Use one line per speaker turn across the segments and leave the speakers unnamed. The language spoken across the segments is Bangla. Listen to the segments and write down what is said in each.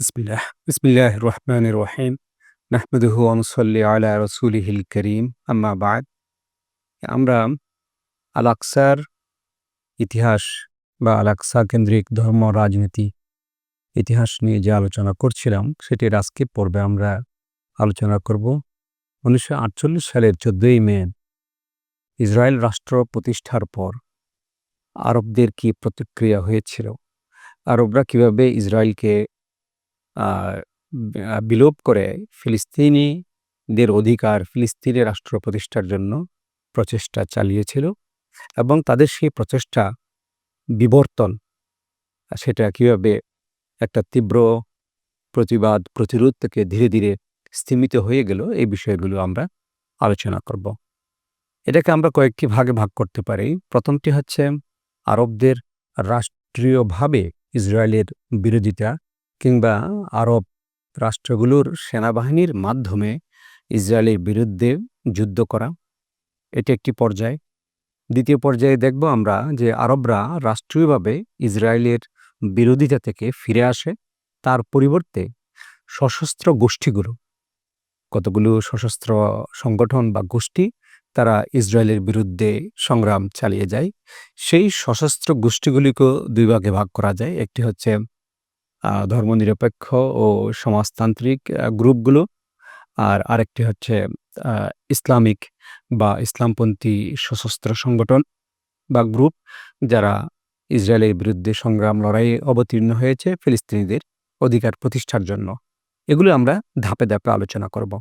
বিসমিল্লাহ বিসমিল্লাহ রহমান রহিম। নাহমদুহু অনুসল্লি আলা রসুলিহিল করিম আম্মা বাদ। আমরা আলাকসার ইতিহাস বা আলাকসা কেন্দ্রিক ধর্ম, রাজনীতি ইতিহাস নিয়ে যে আলোচনা করছিলাম, সেটির আজকে পর্বে আমরা আলোচনা করব উনিশশো আটচল্লিশ সালের চোদ্দই মে। ইসরায়েল রাষ্ট্র প্রতিষ্ঠার পর আরবদের কি প্রতিক্রিয়া হয়েছিল? আরবরা কীভাবে ইসরায়েলকে বিলোপ করে ফিলিস্তিনিদের অধিকার, ফিলিস্তিনের রাষ্ট্র প্রতিষ্ঠার জন্য প্রচেষ্টা চালিয়েছিল এবং তাদের সেই প্রচেষ্টা বিবর্তন। সেটা কীভাবে একটা তীব্র প্রতিবাদ, প্রতিরোধ থেকে ধীরে ধীরে স্থিমিত হয়ে গেল, এই বিষয়গুলো আমরা আলোচনা করব। এটাকে আমরা কয়েকটি ভাগে ভাগ করতে পারি। প্রথমটি হচ্ছে আরবদের রাষ্ট্রীয়ভাবে ইসরায়েলের বিরোধিতা। কিংবা আরব রাষ্ট্রগুলোর সেনাবাহিনীর মাধ্যমে ইসরায়েলের বিরুদ্ধে যুদ্ধ করা, এটি একটি পর্যায়। দ্বিতীয় পর্যায়ে দেখব আমরা যে আরবরা রাষ্ট্রীয়ভাবে ইসরায়েলের বিরোধিতা থেকে ফিরে আসে, তার পরিবর্তে সশস্ত্র গোষ্ঠীগুলো, কতগুলো সশস্ত্র সংগঠন বা গোষ্ঠী তারা ইসরায়েলের বিরুদ্ধে সংগ্রাম চালিয়ে যায়, সেই সশস্ত্র গোষ্ঠীগুলিকেও দুই ভাগে ভাগ করা যায়। একটি হচ্ছে ধর্মনিরপেক্ষ ও সমাজতান্ত্রিক গ্রুপগুলো। আর আরেকটি হচ্ছে ইসলামিক বা ইসলামপন্থী সশস্ত্র সংগঠন বা গ্রুপ, যারা ইসরায়েলের বিরুদ্ধে সংগ্রাম লড়াইয়ে অবতীর্ণ হয়েছে ফিলিস্তিনিদের অধিকার প্রতিষ্ঠার জন্য। এগুলো আমরা ধাপে ধাপে আলোচনা করব।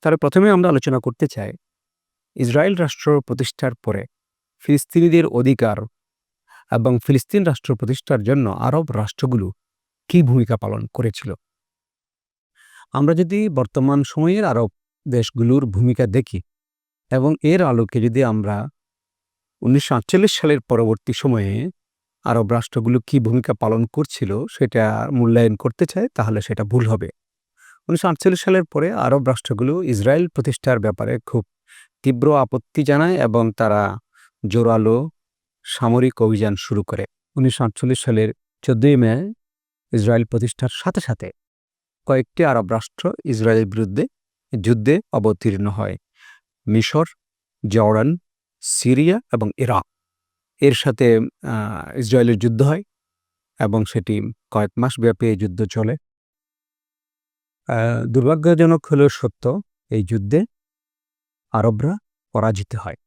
তাহলে প্রথমে আমরা আলোচনা করতে চাই, ইসরায়েল রাষ্ট্র প্রতিষ্ঠার পরে ফিলিস্তিনিদের অধিকার এবং ফিলিস্তিন রাষ্ট্র প্রতিষ্ঠার জন্য আরব রাষ্ট্রগুলো কি ভূমিকা পালন করেছিল? আমরা যদি বর্তমান সময়ের আরব দেশগুলোর ভূমিকা দেখি এবং এর আলোকে যদি আমরা উনিশশো সালের পরবর্তী সময়ে আরব রাষ্ট্রগুলো কি ভূমিকা পালন করছিল সেটা মূল্যায়ন করতে চায়, তাহলে সেটা ভুল হবে। উনিশশো আটচল্লিশ সালের পরে আরব রাষ্ট্রগুলো ইসরায়েল প্রতিষ্ঠার ব্যাপারে খুব তীব্র আপত্তি জানায় এবং তারা জোরালো সামরিক অভিযান শুরু করে। উনিশশো আটচল্লিশ সালের চোদ্দই মে ইসরায়েল প্রতিষ্ঠার সাথে সাথে কয়েকটি আরব রাষ্ট্র ইসরায়েলের বিরুদ্ধে যুদ্ধে অবতীর্ণ হয়। মিশর, জর্ডান, সিরিয়া এবং ইরাক। এর সাথে ইসরায়েলের যুদ্ধ হয় এবং সেটি কয়েক মাস ব্যাপী এই যুদ্ধ চলে। দুর্ভাগ্যজনক হলেও সত্য, এই যুদ্ধে আরবরা পরাজিত হয়।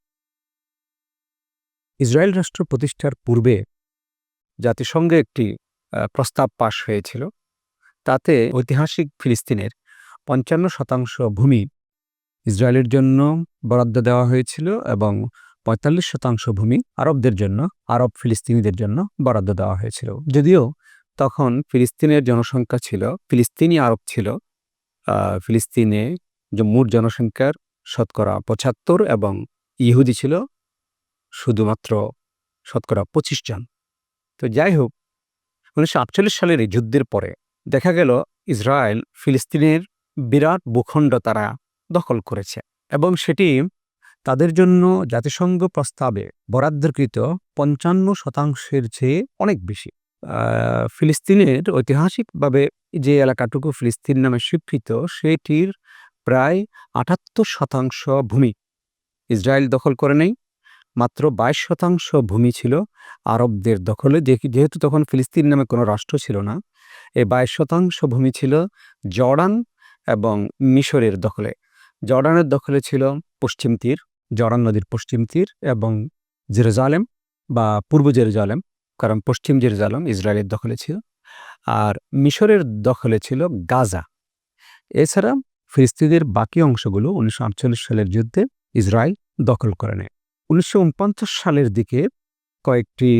ইসরায়েল রাষ্ট্র প্রতিষ্ঠার পূর্বে জাতিসংঘে একটি প্রস্তাব পাশ হয়েছিল। তাতে ঐতিহাসিক ফিলিস্তিনের পঞ্চান্ন শতাংশ ভূমি ইসরায়েলের জন্য বরাদ্দ দেওয়া হয়েছিল এবং পঁয়তাল্লিশ শতাংশ ভূমি আরবদের জন্য, আরব ফিলিস্তিনিদের জন্য বরাদ্দ দেওয়া হয়েছিল। যদিও তখন ফিলিস্তিনের জনসংখ্যা ছিল, ফিলিস্তিনি আরব ছিল ফিলিস্তিনে মোট জনসংখ্যার শতকরা পঁচাত্তর এবং ইহুদি ছিল, শুধুমাত্র শতকরা পঁচিশ জন। তো যাই হোক উনিশশো আটচল্লিশ সালের এই যুদ্ধের পরে দেখা গেল ইসরায়েল ফিলিস্তিনের বিরাট ভূখণ্ড তারা দখল করেছে এবং সেটি তাদের জন্য জাতিসংঘ প্রস্তাবে বরাদ্দকৃত পঞ্চান্ন শতাংশের চেয়ে অনেক বেশি। ফিলিস্তিনের ঐতিহাসিকভাবে যে এলাকাটুকু ফিলিস্তিন নামে স্বীকৃত, সেটির প্রায় আটাত্তর শতাংশ ভূমি ইসরায়েল দখল করে নেই মাত্র বাইশ শতাংশ ভূমি ছিল। আরবদের দখলে যেহেতু তখন ফিলিস্তিন নামে কোনো রাষ্ট্র ছিল না এই বাইশ শতাংশ ভূমি ছিল জর্ডান এবং মিশরের দখলে। জর্ডানের দখলে ছিল পশ্চিম তীর, জর্ডান নদীর পশ্চিম তীর এবং জেরুজালেম বা পূর্ব জেরুজালেম, কারণ পশ্চিম জেরুজালেম ইসরায়েলের দখলে ছিল। আর মিশরের দখলে ছিল গাজা। এছাড়া ফিলিস্তিনের বাকি অংশগুলো উনিশশো আটচল্লিশ সালের যুদ্ধে ইসরায়েল দখল করে নেয়। উনিশশো সালের দিকে কয়েকটি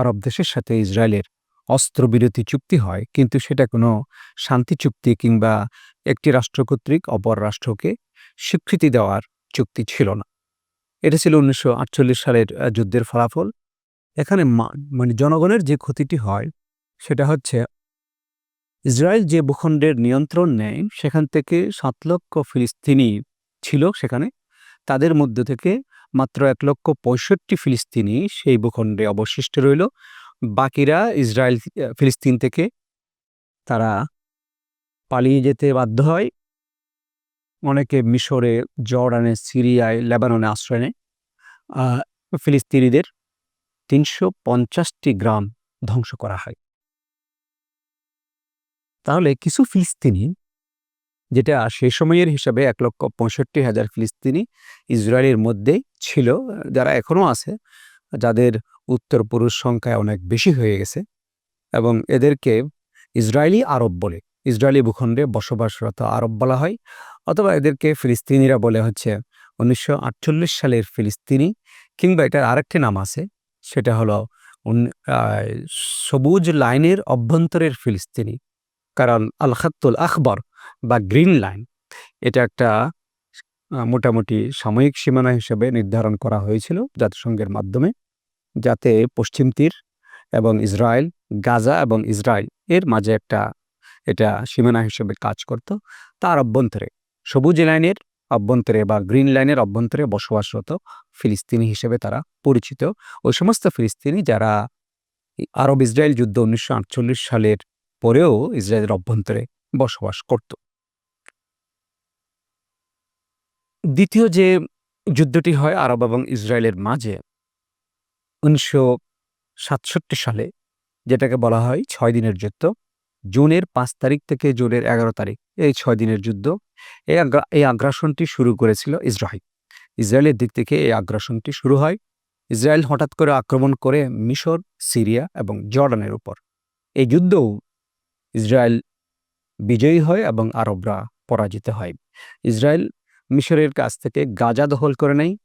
আরব দেশের সাথে ইসরায়েলের অস্ত্রবিরতি চুক্তি হয়। কিন্তু সেটা কোনো শান্তি চুক্তি কিংবা একটি রাষ্ট্র কর্তৃক অপর রাষ্ট্রকে স্বীকৃতি দেওয়ার চুক্তি ছিল না। এটা ছিল উনিশশো আটচল্লিশ সালের যুদ্ধের ফলাফল। এখানে মানে জনগণের যে ক্ষতিটি হয়, সেটা হচ্ছে ইসরায়েল যে ভূখণ্ডের নিয়ন্ত্রণ নেয়, সেখান থেকে সাত লক্ষ ফিলিস্তিনি ছিল সেখানে। তাদের মধ্য থেকে মাত্র এক লক্ষ পঁয়ষট্টি ফিলিস্তিনি সেই ভূখণ্ডে অবশিষ্ট রইল। বাকিরা ইসরায়েল, ফিলিস্তিন থেকে তারা পালিয়ে যেতে বাধ্য হয়। অনেকে মিশরে, জর্ডানে, সিরিয়ায়, লেবাননে আশ্রয় নেয়। ফিলিস্তিনিদের তিনশো পঞ্চাশটি গ্রাম ধ্বংস করা হয়। তাহলে কিছু ফিলিস্তিনি যেটা সে সময়ের হিসাবে এক লক্ষ পঁয়ষট্টি হাজার ফিলিস্তিনি ইসরায়েলের মধ্যেই ছিল, যারা এখনও আছে, যাদের উত্তর পুরুষ সংখ্যায় অনেক বেশি হয়ে গেছে এবং এদেরকে ইসরায়েলি আরব বলে, ইসরায়েলি ভূখণ্ডে বসবাসরত আরব বলা হয়, অথবা এদেরকে ফিলিস্তিনিরা বলে হচ্ছে উনিশশো আটচল্লিশ সালের ফিলিস্তিনি, কিংবা এটার আরেকটি নাম আছে, সেটা হলো সবুজ লাইনের অভ্যন্তরের ফিলিস্তিনি, কারণ আল খাত্তুল আখবর বা গ্রিন লাইন, এটা একটা মোটামুটি সাময়িক সীমানা হিসেবে নির্ধারণ করা হয়েছিল জাতিসংঘের মাধ্যমে, যাতে পশ্চিম তীর এবং ইসরায়েল, গাজা এবং ইসরায়েল এর মাঝে একটা, এটা সীমানা হিসেবে কাজ করত। তার অভ্যন্তরে, সবুজ লাইনের অভ্যন্তরে বা গ্রিন লাইনের অভ্যন্তরে বসবাসরত ফিলিস্তিনি হিসেবে তারা পরিচিত। ওই সমস্ত ফিলিস্তিনি যারা, আরব ইসরায়েল যুদ্ধ উনিশশো আটচল্লিশ সালের পরেও ইসরায়েলের অভ্যন্তরে বসবাস করত। দ্বিতীয় যে যুদ্ধটি হয় আরব এবং ইসরায়েলের মাঝে, উনিশশো সাতষট্টি সালে, যেটাকে বলা হয় ছয় দিনের যুদ্ধ, জুনের পাঁচ তারিখ থেকে জুনের এগারো তারিখ, এই ছয় দিনের যুদ্ধ, এই এই আগ্রাসনটি শুরু করেছিল ইসরায়েল। ইসরায়েলের দিক থেকে এই আগ্রাসনটি শুরু হয় ইসরায়েল হঠাৎ করে আক্রমণ করে মিশর, সিরিয়া এবং জর্ডানের উপর। এই যুদ্ধও ইসরায়েল বিজয়ী হয় এবং আরবরা পরাজিত হয়। ইসরায়েল মিশরের কাছ থেকে গাজা দখল করে নেয়।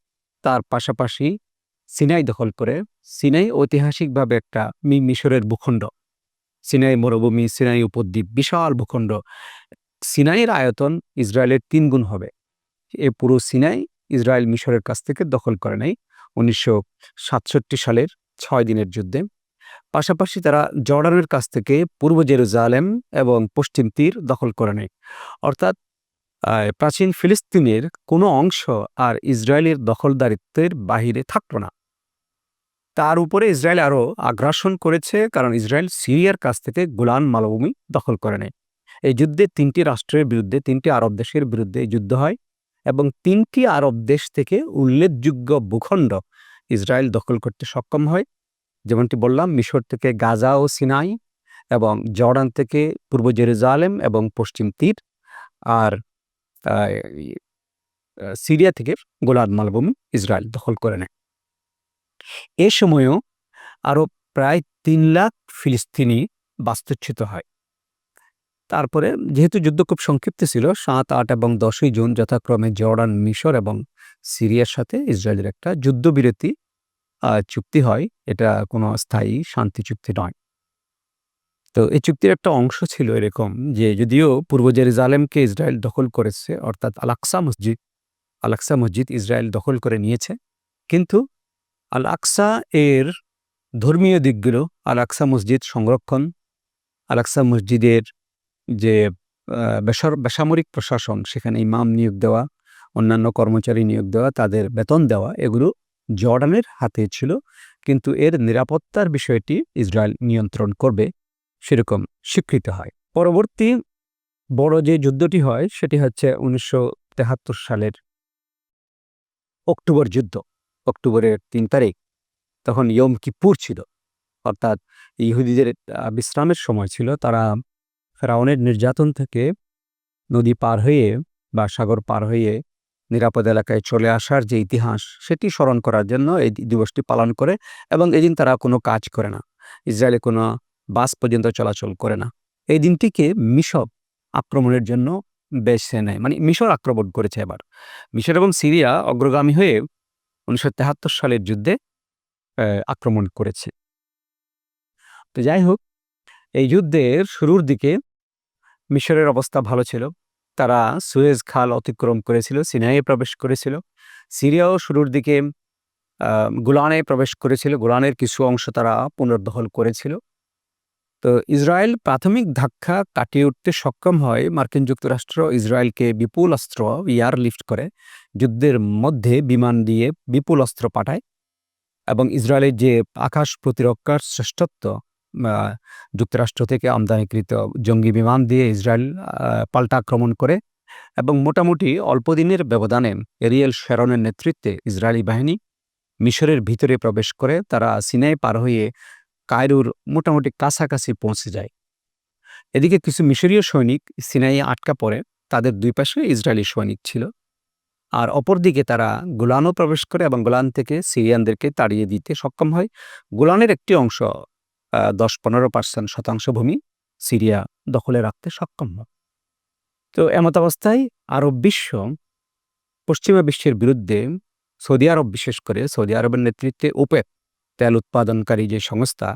তার পাশাপাশি সিনাই দখল করে। সিনাই ঐতিহাসিকভাবে একটা মি- মিশরের ভূখণ্ড। সিনাই মরুভূমি, সিনাই উপদ্বীপ, বিশাল ভূখণ্ড। সিনাইয়ের আয়তন ইসরায়েলের তিন গুণ হবে। এ পুরো সিনাই ইসরায়েল মিশরের কাছ থেকে দখল করে নেয় উনিশশো সাতষট্টি সালের ছয় দিনের যুদ্ধে। পাশাপাশি তারা জর্ডানের কাছ থেকে পূর্ব জেরুজালেম এবং পশ্চিম তীর দখল করে নেয়। অর্থাৎ প্রাচীন ফিলিস্তিনের কোনো অংশ আর ইসরায়েলের দখলদারিত্বের বাহিরে থাকতো না। তার উপরে ইসরায়েল আরও আগ্রাসন করেছে, কারণ ইসরায়েল সিরিয়ার কাছ থেকে গোলান মালভূমি দখল করে নেয়। এই যুদ্ধে তিনটি রাষ্ট্রের বিরুদ্ধে, তিনটি আরব দেশের বিরুদ্ধে যুদ্ধ হয় এবং তিনটি আরব দেশ থেকে উল্লেখযোগ্য ভূখণ্ড ইসরায়েল দখল করতে সক্ষম হয়। যেমনটি বললাম, মিশর থেকে গাজা ও সিনাই এবং জর্ডান থেকে পূর্ব জেরুজালেম এবং পশ্চিম তীর। আর সিরিয়া থেকে গোলান মালভূমি ইসরায়েল দখল করে নেয়। এ সময়ও আরও প্রায় তিন লাখ ফিলিস্তিনি বাস্তুচ্যুত হয়। তারপরে যেহেতু যুদ্ধ খুব সংক্ষিপ্ত ছিল, সাত, আট এবং দশই জুন যথাক্রমে জর্ডান, মিশর এবং সিরিয়ার সাথে ইসরায়েলের একটা যুদ্ধবিরতি চুক্তি হয়। এটা কোনো স্থায়ী শান্তি চুক্তি নয়। তো এই চুক্তির একটা অংশ ছিল এরকম যে যদিও পূর্ব জেরুজালেমকে ইসরায়েল দখল করেছে, অর্থাৎ আলাক্সা মসজিদ আলাক্সা মসজিদ ইসরায়েল দখল করে নিয়েছে, কিন্তু আল আকসা এর ধর্মীয় দিকগুলো আল আকসা মসজিদ সংরক্ষণ আল আকসা মসজিদের যে বেসর- বেসামরিক প্রশাসন, সেখানে ইমাম নিয়োগ দেওয়া, অন্যান্য কর্মচারী নিয়োগ দেওয়া, তাদের বেতন দেওয়া, এগুলো জর্ডানের হাতে ছিল, কিন্তু এর নিরাপত্তার বিষয়টি ইসরায়েল নিয়ন্ত্রণ করবে। সেরকম স্বীকৃত হয়। পরবর্তী বড় যে যুদ্ধটি হয়, সেটি হচ্ছে উনিশশো সালের অক্টোবর যুদ্ধ। অক্টোবরের তিন তারিখ, তখন ইয়ম কিপুর ছিল। অর্থাৎ ইহুদিদের বিশ্রামের সময় ছিল। তারা ফেরাউনের নির্যাতন থেকে নদী পার হয়ে বা সাগর পার হয়ে নিরাপদ এলাকায় চলে আসার যে ইতিহাস, সেটি স্মরণ করার জন্য এই দিবসটি পালন করে এবং এদিন তারা কোনো কাজ করে না। ইসরায়েলে কোনো বাস পর্যন্ত চলাচল করে না। এই দিনটিকে মিশর আক্রমণের জন্য বেছে নেয় মানে মিশর আক্রমণ করেছে এবার। মিশর এবং সিরিয়া অগ্রগামী হয়ে উনিশশো তেহাত্তর সালের যুদ্ধে আক্রমণ করেছে। তো যাই হোক, এই যুদ্ধের শুরুর দিকে মিশরের অবস্থা ভালো ছিল। তারা সুয়েজ খাল অতিক্রম করেছিল, সিনাইয়ে প্রবেশ করেছিল। সিরিয়াও শুরুর দিকে গোলানে প্রবেশ করেছিল। গোলানের কিছু অংশ তারা পুনর্দখল করেছিল। তো ইসরায়েল প্রাথমিক ধাক্কা কাটিয়ে উঠতে সক্ষম হয় মার্কিন যুক্তরাষ্ট্র ইসরায়েলকে বিপুল অস্ত্র ইয়ার লিফট করে, যুদ্ধের মধ্যে বিমান দিয়ে বিপুল অস্ত্র পাঠায় এবং ইসরায়েলের যে আকাশ প্রতিরক্ষার শ্রেষ্ঠত্ব যুক্তরাষ্ট্র থেকে আমদানিকৃত জঙ্গি বিমান দিয়ে ইসরায়েল পাল্টা আক্রমণ করে এবং মোটামুটি অল্প দিনের ব্যবধানে এরিয়েল শেরনের নেতৃত্বে ইসরায়েলি বাহিনী মিশরের ভিতরে প্রবেশ করে তারা সিনাই পার হয়ে কায়রুর মোটামুটি কাছাকাছি পৌঁছে যায়। এদিকে কিছু মিশরীয় সৈনিক সিনাইয়ে আটকা পড়ে, তাদের দুই পাশে ইসরায়েলি সৈনিক ছিল। আর অপরদিকে তারা গোলানও প্রবেশ করে এবং গোলান থেকে সিরিয়ানদেরকে তাড়িয়ে দিতে সক্ষম হয়। গোলানের একটি অংশ দশ পনেরো পার্সেন্ট শতাংশ ভূমি সিরিয়া দখলে রাখতে সক্ষম। হয় তো এমত অবস্থায় আরব বিশ্ব পশ্চিমা বিশ্বের বিরুদ্ধে সৌদি আরব, বিশেষ করে সৌদি আরবের নেতৃত্বে ওপেক তেল উৎপাদনকারী যে সংস্থা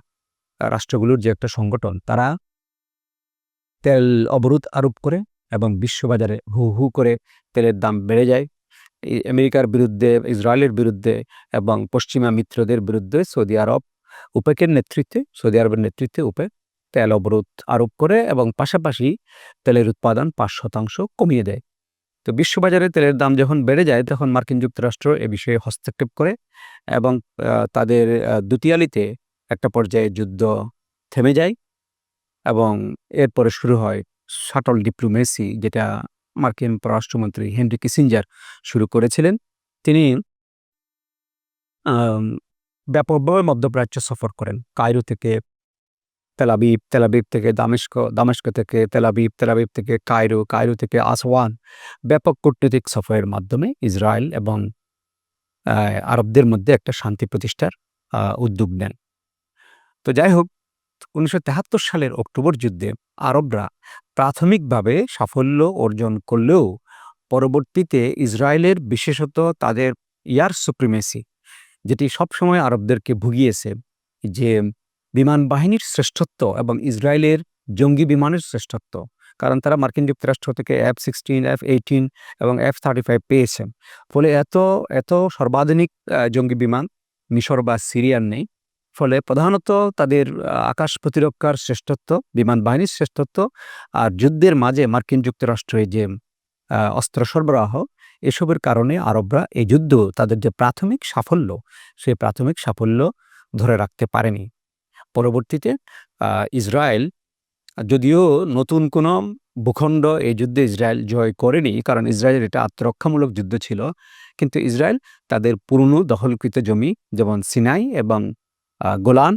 রাষ্ট্রগুলোর যে একটা সংগঠন, তারা তেল অবরোধ আরোপ করে এবং বিশ্ববাজারে হু হু করে তেলের দাম বেড়ে যায়। আমেরিকার বিরুদ্ধে, ইসরায়েলের বিরুদ্ধে এবং পশ্চিমা মিত্রদের বিরুদ্ধে সৌদি আরব উপেকের নেতৃত্বে, সৌদি আরবের নেতৃত্বে উপেক তেল অবরোধ আরোপ করে এবং পাশাপাশি তেলের উৎপাদন পাঁচ শতাংশ কমিয়ে দেয়। তো বিশ্ববাজারে তেলের দাম যখন বেড়ে যায় তখন মার্কিন যুক্তরাষ্ট্র এ বিষয়ে হস্তক্ষেপ করে এবং তাদের আহ, দুতিয়ালিতে একটা পর্যায়ে যুদ্ধ থেমে যায় এবং এরপরে শুরু হয় শাটল ডিপ্লোমেসি যেটা মার্কিন পররাষ্ট্রমন্ত্রী হেনরি কিসিঞ্জার শুরু করেছিলেন। তিনি ব্যাপকভাবে মধ্যপ্রাচ্য সফর করেন। কায়রো থেকে তেলাবিব তেলাবিব থেকে দামেস্ক দামেস্ক থেকে তেলাবিব তেলাবিব থেকে কায়রো কায়রো থেকে আসওয়ান ব্যাপক কূটনৈতিক সফরের মাধ্যমে ইসরায়েল এবং আরবদের মধ্যে একটা শান্তি প্রতিষ্ঠার উদ্যোগ নেন। তো যাই হোক উনিশশো সালের অক্টোবর যুদ্ধে আরবরা প্রাথমিকভাবে সাফল্য অর্জন করলেও পরবর্তীতে ইসরায়েলের বিশেষত তাদের ইয়ার সুপ্রিমেসি, যেটি সবসময় আরবদেরকে ভুগিয়েছে যে বিমান বাহিনীর শ্রেষ্ঠত্ব এবং ইসরায়েলের জঙ্গি বিমানের শ্রেষ্ঠত্ব। কারণ তারা মার্কিন যুক্তরাষ্ট্র থেকে এফ সিক্সটিন এফ এইটিন এবং এফ থার্টি ফাইভ পেয়েছে। ফলে এত এত সর্বাধুনিক জঙ্গি বিমান, মিশর বা সিরিয়ার নেই। ফলে প্রধানত তাদের আকাশ প্রতিরক্ষার শ্রেষ্ঠত্ব, বিমান বাহিনীর শ্রেষ্ঠত্ব আর যুদ্ধের মাঝে মার্কিন যুক্তরাষ্ট্রের যে অস্ত্র সরবরাহ, এসবের কারণে আরবরা এই যুদ্ধ তাদের যে প্রাথমিক সাফল্য সেই প্রাথমিক সাফল্য ধরে রাখতে পারেনি। পরবর্তীতে ইসরায়েল, যদিও নতুন কোনো ভূখণ্ড এই যুদ্ধে ইসরায়েল জয় করেনি, কারণ ইসরায়েলের এটা আত্মরক্ষামূলক যুদ্ধ ছিল, কিন্তু ইসরায়েল তাদের পুরনো দখলকৃত জমি যেমন সিনাই এবং গোলান,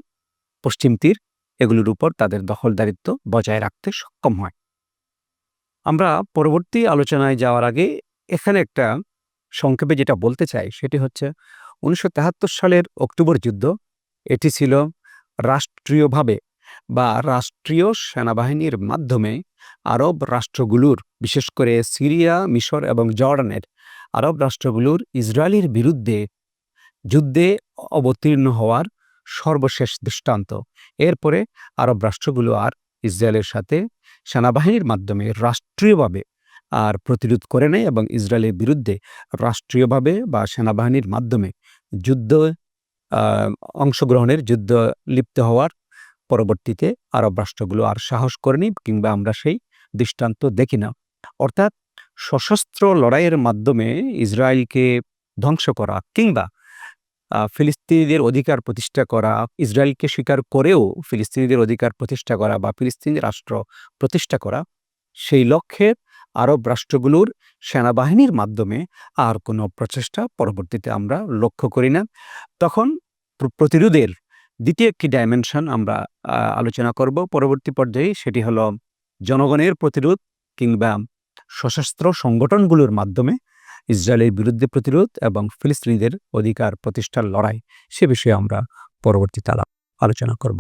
পশ্চিম তীর, এগুলোর উপর তাদের দখলদারিত্ব বজায় রাখতে সক্ষম হয়। আমরা পরবর্তী আলোচনায় যাওয়ার আগে এখানে একটা সংক্ষেপে যেটা বলতে চাই, সেটি হচ্ছে উনিশশো সালের অক্টোবর যুদ্ধ, এটি ছিল রাষ্ট্রীয়ভাবে বা রাষ্ট্রীয় সেনাবাহিনীর মাধ্যমে আরব রাষ্ট্রগুলোর, বিশেষ করে সিরিয়া, মিশর এবং জর্ডানের আরব রাষ্ট্রগুলোর ইসরায়েলের বিরুদ্ধে যুদ্ধে অবতীর্ণ হওয়ার সর্বশেষ দৃষ্টান্ত। এরপরে আরব রাষ্ট্রগুলো আর ইসরায়েলের সাথে সেনাবাহিনীর মাধ্যমে রাষ্ট্রীয়ভাবে আর প্রতিরোধ করে নেয় এবং ইসরায়েলের বিরুদ্ধে রাষ্ট্রীয়ভাবে বা সেনাবাহিনীর মাধ্যমে যুদ্ধ অংশগ্রহণের যুদ্ধ লিপ্ত হওয়ার পরবর্তীতে আরব রাষ্ট্রগুলো আর সাহস করেনি কিংবা আমরা সেই দৃষ্টান্ত দেখি না। অর্থাৎ সশস্ত্র লড়াইয়ের মাধ্যমে ইসরায়েলকে ধ্বংস করা কিংবা ফিলিস্তিনিদের অধিকার প্রতিষ্ঠা করা, ইসরায়েলকে স্বীকার করেও ফিলিস্তিনিদের অধিকার প্রতিষ্ঠা করা বা ফিলিস্তিনি রাষ্ট্র প্রতিষ্ঠা করা, সেই লক্ষ্যে আরব রাষ্ট্রগুলোর সেনাবাহিনীর মাধ্যমে আর কোনো প্রচেষ্টা পরবর্তীতে আমরা লক্ষ্য করি না। তখন প্রতিরোধের দ্বিতীয় একটি ডাইমেনশন আমরা আলোচনা করব। পরবর্তী পর্যায়ে সেটি হলো জনগণের প্রতিরোধ কিংবা সশস্ত্র সংগঠনগুলোর মাধ্যমে ইসরায়েলের বিরুদ্ধে প্রতিরোধ এবং ফিলিস্তিনিদের অধিকার প্রতিষ্ঠার লড়াই সে বিষয়ে আমরা পরবর্তীতে আলোচনা করব।